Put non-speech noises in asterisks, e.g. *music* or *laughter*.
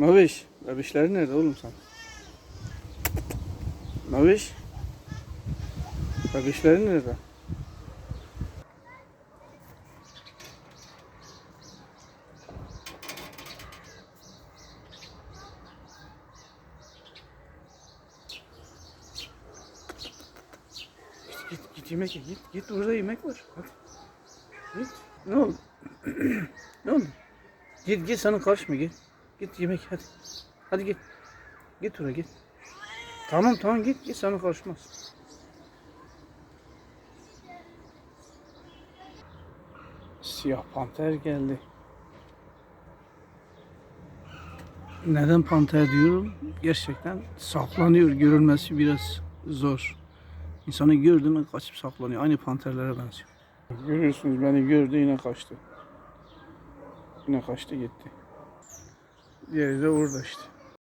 Maviş. Bebişleri nerede oğlum sen? Maviş. Bebişleri nerede? Git git git yemek ye git git burada yemek var hadi. Git ne oldu? *clears throat* ne oldu? Git git sana karışma git. Git yemek hadi. Hadi git. Git oraya git. Tamam tamam git git sana karışmaz. Siyah panter geldi. Neden panter diyorum? Gerçekten saklanıyor. Görülmesi biraz zor. İnsanı gördü mü kaçıp saklanıyor. Aynı panterlere benziyor. Görüyorsunuz beni gördü yine kaçtı. Yine kaçtı gitti. Diğeri de orada işte.